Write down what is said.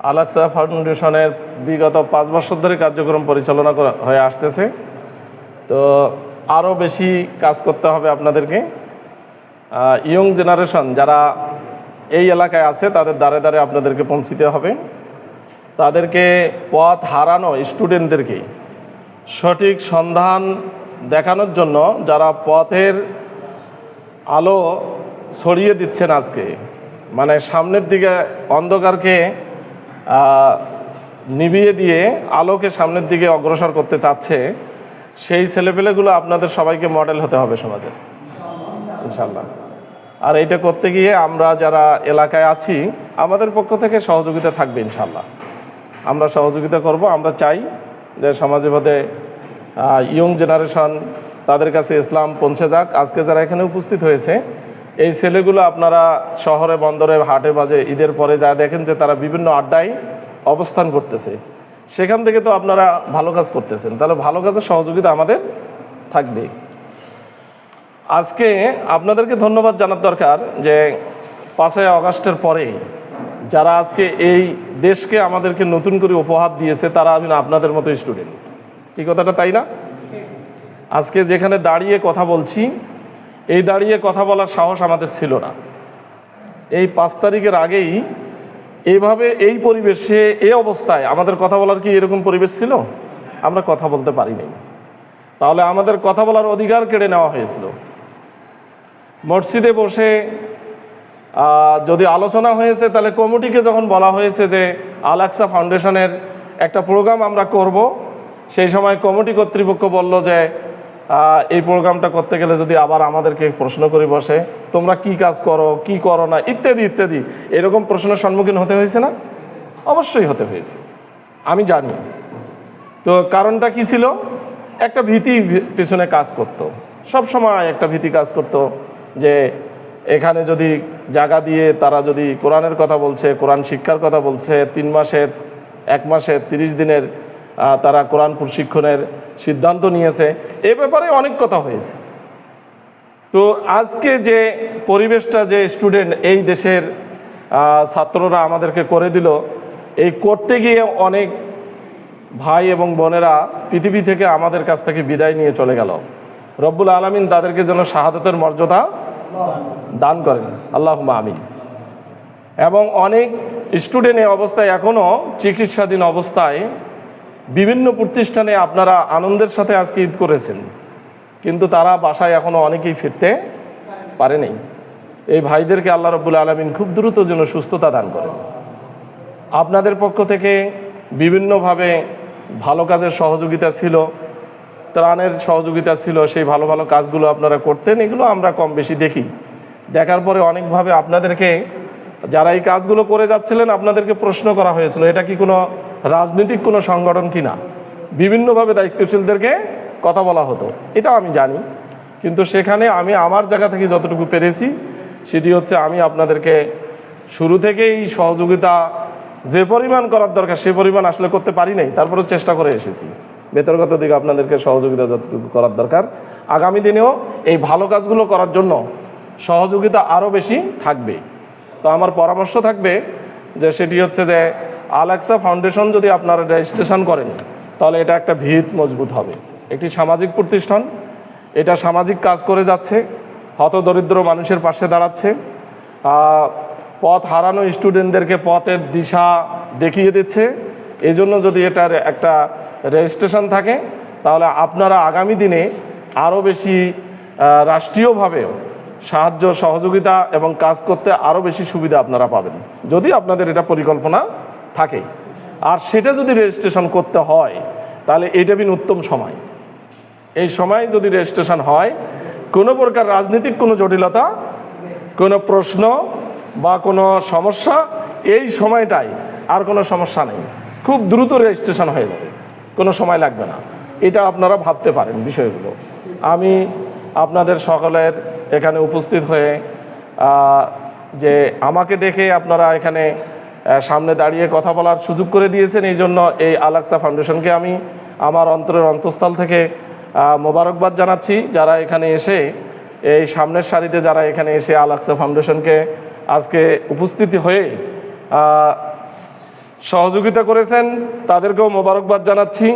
আলাক্সা ফাউন্ডেশনের বিগত পাঁচ বছর ধরে কার্যক্রম পরিচালনা হয়ে আসতেছে। তো আরও বেশি কাজ করতে হবে আপনাদেরকে। ইয়ং জেনারেশন যারা এই এলাকায় আছে, তাদের দ্বারে দ্বারে আপনাদেরকে পৌঁছিতে হবে। তাদেরকে পথ হারানো স্টুডেন্টদেরকে সঠিক সন্ধান দেখানোর জন্য যারা পথের আলো ছড়িয়ে দিচ্ছেন আজকে মানে সামনের দিকে অন্ধকারকে নিভিয়ে দিয়ে আলোকে সামনের দিকে অগ্রসর করতে চাচ্ছে, সেই ছেলেপেলেগুলো আপনাদের সবাইকে মডেল হতে হবে সমাজের ইনশাল্লাহ আর এইটা করতে গিয়ে আমরা যারা এলাকায় আছি, আমাদের পক্ষ থেকে সহযোগিতা থাকবে ইনশাল্লাহ আমরা সহযোগিতা করব, আমরা চাই যে সমাজে বোধে ইয়ং জেনারেশন তাদের কাছে ইসলাম পৌঁছে যাক। আজকে যারা এখানে উপস্থিত হয়েছে এই ছেলেগুলো আপনারা শহরে, বন্দরে, হাটে বাজে ঈদের পরে যা দেখেন যে তারা বিভিন্ন আড্ডায় অবস্থান করতেছে। সেখান থেকে তো আপনারা ভালো কাজ করতেছেন। তাহলে ভালো কাজের সহযোগিতা আমাদের থাকবে। আজকে আপনাদেরকে ধন্যবাদ জানার দরকার যে পাঁচই আগস্টের পরে যারা আজকে এই দেশকে আমাদেরকে নতুন করে উপহার দিয়েছে, তারা আমি আপনাদের মতো স্টুডেন্ট। কি কথাটা, তাই না? আজকে যেখানে দাঁড়িয়ে কথা বলছি এই দাঁড়িয়ে কথা বলার সাহস আমাদের ছিল না। এই পাঁচ তারিখের আগেই এইভাবে এই পরিবেশে এই অবস্থায় আমাদের কথা বলার কি এরকম পরিবেশ ছিল? আমরা কথা বলতে পারিনি। তাহলে আমাদের কথা বলার অধিকার কেড়ে নেওয়া হয়েছিল। মসজিদে বসে যদি আলোচনা হয়েছে, তাহলে কমিটিকে যখন বলা হয়েছে যে আলাক্সা ফাউন্ডেশনের একটা প্রোগ্রাম আমরা করব, সেই সময় কমিটি কর্তৃপক্ষ বলল যে এই প্রোগ্রামটা করতে গেলে যদি আবার আমাদেরকে প্রশ্ন করে বসে, তোমরা কি কাজ করো, কি করো না? ইত্যাদি ইত্যাদি। এরকম প্রশ্নের সম্মুখীন হতে হয়েছে না? অবশ্যই হতে হয়েছে। আমি জানি। তো কারণটা কি ছিল? একটা ভীতি পিছনে কাজ করত। সব সময় একটা ভীতি কাজ করত যে এখানে যদি জায়গা দিয়ে তারা যদি কোরআনের কথা বলছে, কোরআন শিক্ষার কথা বলছে, তিন মাসের, এক মাসের, তিরিশ দিনের তারা কোরআন প্রশিক্ষণের সিদ্ধান্ত নিয়েছে। এ ব্যাপারে অনেক কথা হয়েছে। তো আজকে যে পরিবেশটা যে স্টুডেন্ট এই দেশের ছাত্ররা আমাদেরকে করে দিল, এই করতে গিয়ে অনেক ভাই এবং বোনেরা পৃথিবী থেকে আমাদের কাছ থেকে বিদায় নিয়ে চলে গেল। রব্বুল আলমিন তাদেরকে যেন শাহাদতের মর্যাদা দান করেন। আল্লাহ আমিন। এবং অনেক স্টুডেন্ট এই অবস্থায় এখনও চিকিৎসাধীন অবস্থায় বিভিন্ন প্রতিষ্ঠানে আপনারা আনন্দের সাথে আজকে ঈদ করেছেন। কিন্তু তারা বাসায় এখনও অনেকেই ফিরতে পারেনি। এই ভাইদেরকে আল্লাহ রব্বুল আলমিন খুব দ্রুত যেন সুস্থতা দান করেন। আপনাদের পক্ষ থেকে বিভিন্নভাবে ভালো কাজের সহযোগিতা ছিল, ত্রাণের সহযোগিতা ছিল, সেই ভালো ভালো কাজগুলো আপনারা করতেন, এগুলো আমরা কম বেশি দেখি। দেখার পরে অনেকভাবে আপনাদেরকে যারা এই কাজগুলো করে যাচ্ছিলেন, আপনাদেরকে প্রশ্ন করা হয়েছিল, এটা কি কোনো রাজনৈতিক কোনো সংগঠন কি না বিভিন্নভাবে দায়িত্বশীলদেরকে কথা বলা হতো, এটাও আমি জানি। কিন্তু সেখানে আমি আমার জায়গা থেকে যতটুকু পেরেছি, সেটি হচ্ছে আমি আপনাদেরকে শুরু থেকেই সহযোগিতা যে পরিমাণ করার দরকার, সে পরিমাণ আসলে করতে পারি নাই তারপরে চেষ্টা করে এসেছি। বেতরগত দিকে আপনাদেরকে সহযোগিতা যতটুকু করার দরকার, আগামী দিনেও এই ভালো কাজগুলো করার জন্য সহযোগিতা আরও বেশি থাকবে। তো আমার পরামর্শ থাকবে যে সেটি হচ্ছে যে আলেক্সা ফাউন্ডেশন যদি আপনারা রেজিস্ট্রেশন করেন, তাহলে এটা একটা ভিত মজবুত হবে। একটি সামাজিক প্রতিষ্ঠান, এটা সামাজিক কাজ করে যাচ্ছে হতদরিদ্র মানুষের পাশে দাঁড়াচ্ছে পথ হারানো স্টুডেন্টদেরকে পথের দিশা দেখিয়ে দিচ্ছে। এই জন্য যদি এটার একটা রেজিস্ট্রেশন থাকে, তাহলে আপনারা আগামী দিনে আরও বেশি রাষ্ট্রীয়ভাবে সাহায্য, সহযোগিতা এবং কাজ করতে আরও বেশি সুবিধা আপনারা পাবেন। যদি আপনাদের এটা পরিকল্পনা থাকে আর সেটা যদি রেজিস্ট্রেশন করতে হয়, তাহলে এটা বিন উত্তম সময়। এই সময় যদি রেজিস্ট্রেশন হয়, কোনো প্রকার রাজনৈতিক কোনো জটিলতা, কোনো প্রশ্ন বা কোনো সমস্যা, এই সময়টাই আর কোনো সমস্যা নেই। খুব দ্রুত রেজিস্ট্রেশন হয়ে যাবে। কোনো সময় লাগবে না। এটা আপনারা ভাবতে পারেন বিষয়গুলো। আমি আপনাদের সকলের এখানে উপস্থিত হয়ে যে আমাকে দেখে আপনারা এখানে সামনে দাঁড়িয়ে কথা বলার সুযোগ করে দিয়েছেন। এই জন্য এই আলাক্সা ফাউন্ডেশনকে আমি আমার অন্তরের অন্তঃস্থল থেকে মোবারকবাদ জানাচ্ছি। যারা এখানে এসে এই সামনের সারিতে, যারা এখানে এসে আলাক্সা ফাউন্ডেশনকে আজকে উপস্থিতি হয়ে সহযোগিতা করেছেন, তাদেরকেও মোবারকবাদ জানাচ্ছি।